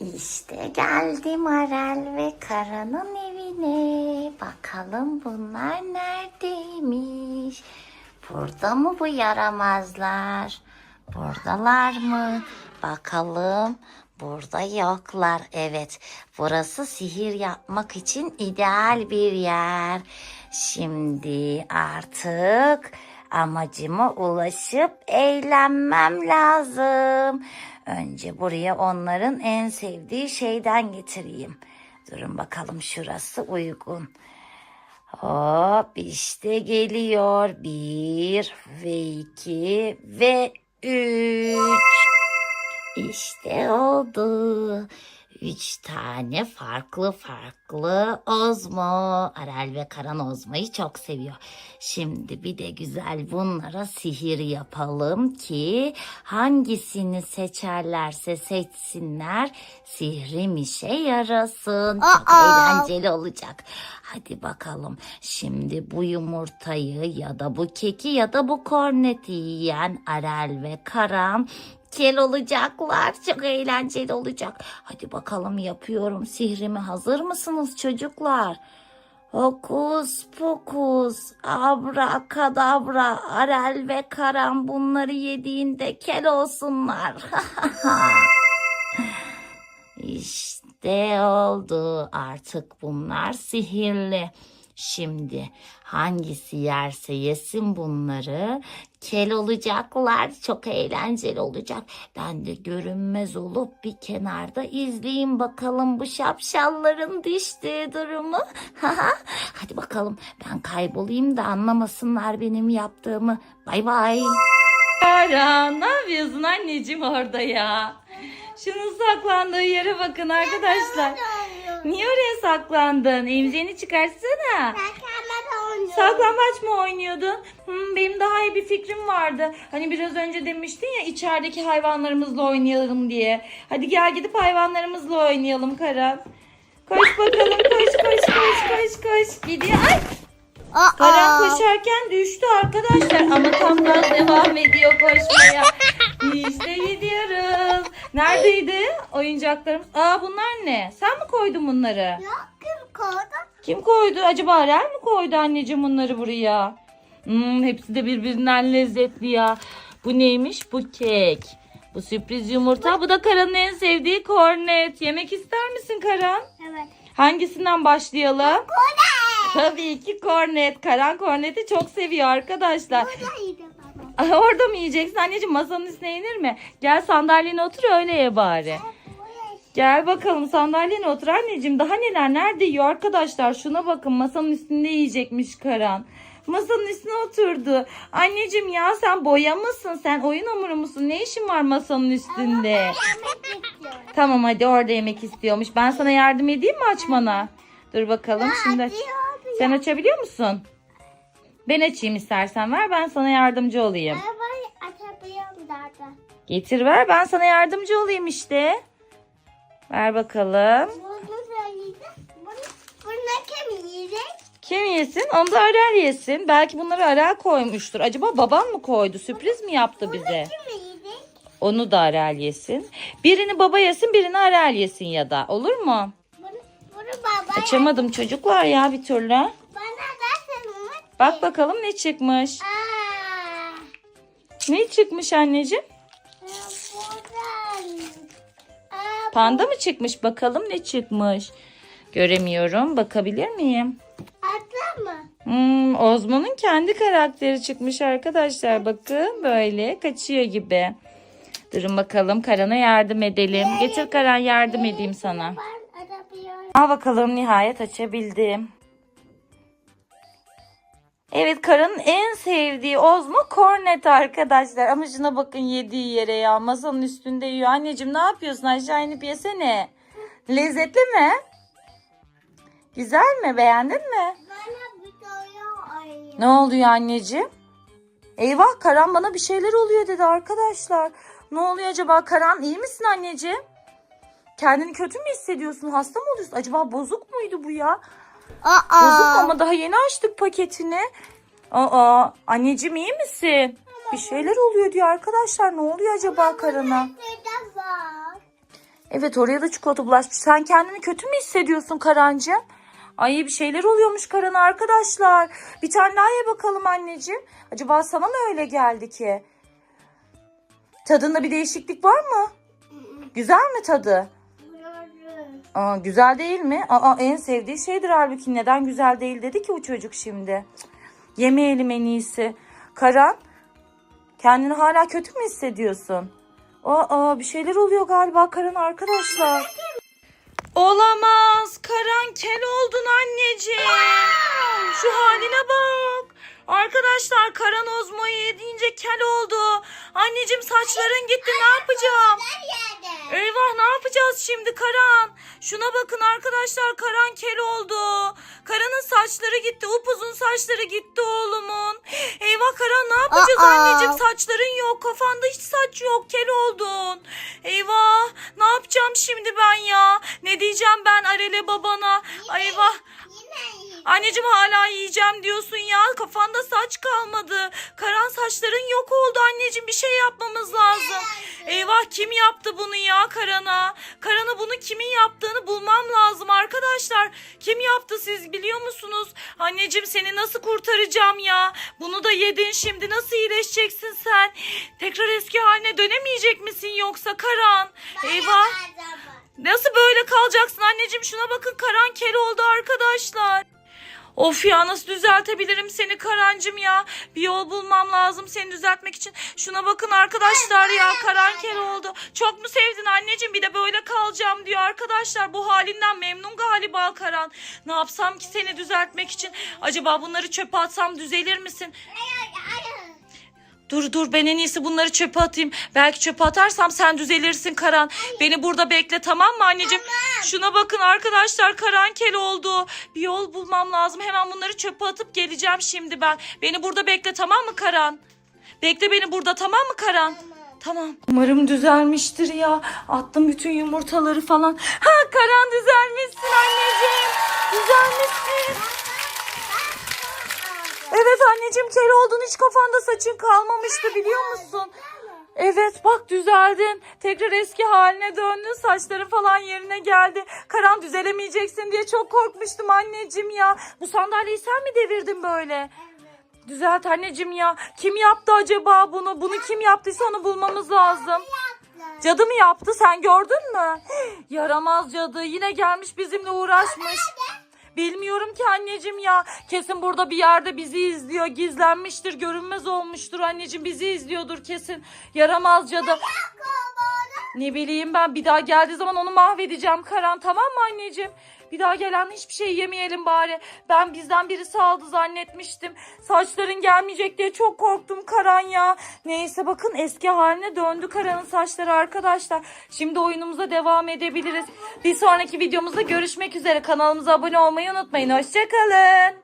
İşte geldim Arel ve Kara'nın evine. Bakalım bunlar neredeymiş? Burada mı bu yaramazlar? Buradalar mı? Bakalım. Burada yoklar. Evet, burası sihir yapmak için ideal bir yer. Şimdi artık amacıma ulaşıp eğlenmem lazım. Önce buraya onların en sevdiği şeyden getireyim. Durun bakalım şurası uygun. Hop işte geliyor. Bir ve iki ve üç. İşte oldu. Üç tane farklı farklı Ozmo. Arel ve Karan Ozmo'yu çok seviyor. Şimdi bir de güzel bunlara sihir yapalım ki hangisini seçerlerse seçsinler sihrim işe yarasın. Çok Aa! eğlenceli olacak. Hadi bakalım. Şimdi bu yumurtayı ya da bu keki ya da bu korneti yiyen Arel ve Karan kel olacaklar. Çok eğlenceli olacak. Hadi bakalım yapıyorum sihrimi. Hazır mısınız çocuklar? Hokus pokus, abra kadabra, Arel ve Karan bunları yediğinde kel olsunlar. İşte oldu. Artık bunlar sihirli. Şimdi hangisi yerse yesin bunları kel olacaklar. Çok eğlenceli olacak. Ben de görünmez olup bir kenarda izleyeyim bakalım bu şapşalların düştüğü durumu. Hadi bakalım ben kaybolayım da anlamasınlar benim yaptığımı. Bay bay. Ara ne yapıyorsun anneciğim orada ya? Şunun saklandığı yere bakın arkadaşlar. Niye oraya saklandın? Emzeni çıkarsana. Saklambaç mı oynuyordun? Hmm, benim daha iyi bir fikrim vardı. Hani biraz önce demiştin ya içerideki hayvanlarımızla oynayalım diye. Hadi gel gidip hayvanlarımızla oynayalım Karan. Koş bakalım koş koş koş koş koş. Gidiyor. Ay Karan koşarken düştü arkadaşlar ama tam gaz devam ediyor koşmaya. İşte gidiyoruz. Neredeydi oyuncaklarımız? Aa bunlar ne? Sen mi koydun bunları? Kim koydu? Acaba Arel mi koydu anneciğim bunları buraya? Hmm, hepsi de birbirinden lezzetli ya. Bu neymiş? Bu kek. Bu sürpriz yumurta. Bu da Karan'ın en sevdiği kornet. Yemek ister misin Karan? Evet. Hangisinden başlayalım? Tabii ki kornet. Karan korneti çok seviyor arkadaşlar. Ay, Orada mı yiyeceksin anneciğim? Masanın üstüne inir mi? Gel sandalyene otur öyle ye bari. Gel bakalım sandalyene otur anneciğim. Daha neler nerede yiyor arkadaşlar? Şuna bakın masanın üstünde yiyecekmiş Karan. Masanın üstüne oturdu. Anneciğim ya sen boya mısın? Sen oyun hamuru musun? Ne işin var masanın üstünde? Tamam hadi orada yemek istiyormuş. Ben sana yardım edeyim mi açmana? Dur bakalım şimdi. aç- Sen açabiliyor musun? Ben açayım istersen ver ben sana yardımcı olayım. Arabayı açabiliyorum zaten. Getir ver ben sana yardımcı olayım işte. Ver bakalım. Bunu söyleyeceğim. Bunu, bunu kim yiyecek? Kim yesin? Onu da Arel yesin. Belki bunları Arel koymuştur. Acaba baban mı koydu? Sürpriz mi yaptı bize? Kim yiyecek? Onu da Arel yesin. Birini baba yesin, birini Arel yesin ya da. Olur mu? Bunu, bunu baba Açamadım çocuklar ya bir türlü. Bak bakalım ne çıkmış. Aa, Ne çıkmış anneciğim? buradan. Aa, Panda mı çıkmış? Bakalım ne çıkmış. Göremiyorum. Bakabilir miyim? atla mı? Hmm, Ozmo'nun kendi karakteri çıkmış arkadaşlar. Bakın böyle kaçıyor gibi. Durun bakalım Karan'a yardım edelim. Getir Karan yardım edeyim sana. Ben. Al bakalım nihayet açabildim. Evet Karan'ın en sevdiği Ozmo kornet arkadaşlar. Ama şuna bakın yediği yere ya. Masanın üstünde yiyor. Anneciğim ne yapıyorsun? Aşağı inip yesene. Lezzetli mi? Güzel mi? Beğendin mi? Ne oluyor anneciğim? Eyvah Karan bana bir şeyler oluyor dedi arkadaşlar. Ne oluyor acaba Karan iyi misin anneciğim? Kendini kötü mü hissediyorsun? Hasta mı oluyorsun? Acaba bozuk muydu bu ya? Bozuk mu ama daha yeni açtık paketini. Aa anneciğim iyi misin? Bir şeyler oluyor diyor arkadaşlar. Ne oluyor acaba var. Evet oraya da çikolata bulaşmış. Sen kendini kötü mü hissediyorsun Karancığım? Ay bir şeyler oluyormuş Karan'a arkadaşlar. Bir tane daha ye bakalım anneciğim. Acaba sana mı öyle geldi ki? Tadında bir değişiklik var mı? Güzel mi tadı? Aa, güzel değil mi? Aa, en sevdiği şeydir halbuki. Neden güzel değil dedi ki o çocuk şimdi? Cık, Yemeyelim en iyisi. Karan, kendini hala kötü mü hissediyorsun? Aa, bir şeyler oluyor galiba Karan arkadaşlar. Olamaz. Karan kel oldun anneciğim. Şu haline bak. Arkadaşlar Karan ozmoyu yediğince kel oldu. Anneciğim saçların gitti ne yapacağım? Eyvah ne yapacağız şimdi Karan? Şuna bakın arkadaşlar Karan kel oldu. Karan'ın saçları gitti. Upuzun saçları gitti oğlumun. Eyvah Karan ne yapacağız Aa. anneciğim? Saçların yok. Kafanda hiç saç yok. Kel oldun. Eyvah ne yapacağım şimdi ben ya? Ne diyeceğim ben Arel'e babana? Eyvah. Anneciğim hala yiyeceğim diyorsun ya. Kafanda saç kalmadı. Karan saçların yok oldu anneciğim. Bir şey yapmamız lazım. Eyvah kim yaptı bunu ya Karan'a? Karan'a bunu kimin yaptığını bulmam lazım arkadaşlar. Kim yaptı siz biliyor musunuz? Anneciğim seni nasıl kurtaracağım ya? Bunu da yedin şimdi nasıl iyileşeceksin sen? Tekrar eski haline dönemeyecek misin yoksa Karan? Eyvah. Nasıl böyle kalacaksın anneciğim? Şuna bakın Karan kel oldu arkadaşlar. Of ya nasıl düzeltebilirim seni Karancım ya? Bir yol bulmam lazım seni düzeltmek için. Şuna bakın arkadaşlar ya Karan kel oldu. Çok mu sevdin anneciğim? Bir de böyle kalacağım diyor arkadaşlar. Bu halinden memnun galiba Karan. Ne yapsam ki seni düzeltmek için? Acaba bunları çöpe atsam düzelir misin? Dur dur ben en iyisi bunları çöpe atayım. Belki çöpe atarsam sen düzelirsin Karan. Beni burada bekle tamam mı anneciğim? Şuna bakın arkadaşlar Karan kel oldu. Bir yol bulmam lazım. Hemen bunları çöpe atıp geleceğim şimdi ben. Beni burada bekle tamam mı Karan? Bekle beni burada tamam mı Karan? Tamam. Umarım düzelmiştir ya. Attım bütün yumurtaları falan. Ha Karan düzelmişsin anneciğim. Düzelmişsin. Evet anneciğim kel oldun hiç kafanda saçın kalmamıştı biliyor musun? Evet bak düzeldin. Tekrar eski haline döndün. Saçların falan yerine geldi. Karan düzelemeyeceksin diye çok korkmuştum anneciğim ya. Bu sandalyeyi sen mi devirdin böyle? Düzelt anneciğim ya. Kim yaptı acaba bunu? Bunu kim yaptıysa onu bulmamız lazım. Cadı mı yaptı sen gördün mü? Yaramaz cadı yine gelmiş bizimle uğraşmış. Bilmiyorum ki anneciğim ya. Kesin burada bir yerde bizi izliyor. Gizlenmiştir, görünmez olmuştur anneciğim. Bizi izliyordur kesin. Yaramaz cadı. Ne bileyim ben bir daha geldiği zaman onu mahvedeceğim Karan tamam mı anneciğim? Bir daha gelen hiçbir şey yemeyelim bari. Ben bizden birisi aldı zannetmiştim. Saçların gelmeyecek diye çok korktum Karan ya. Neyse bakın eski haline döndü Karan'ın saçları arkadaşlar. Şimdi oyunumuza devam edebiliriz. Bir sonraki videomuzda görüşmek üzere. Kanalımıza abone olmayı unutmayın. Hoşçakalın.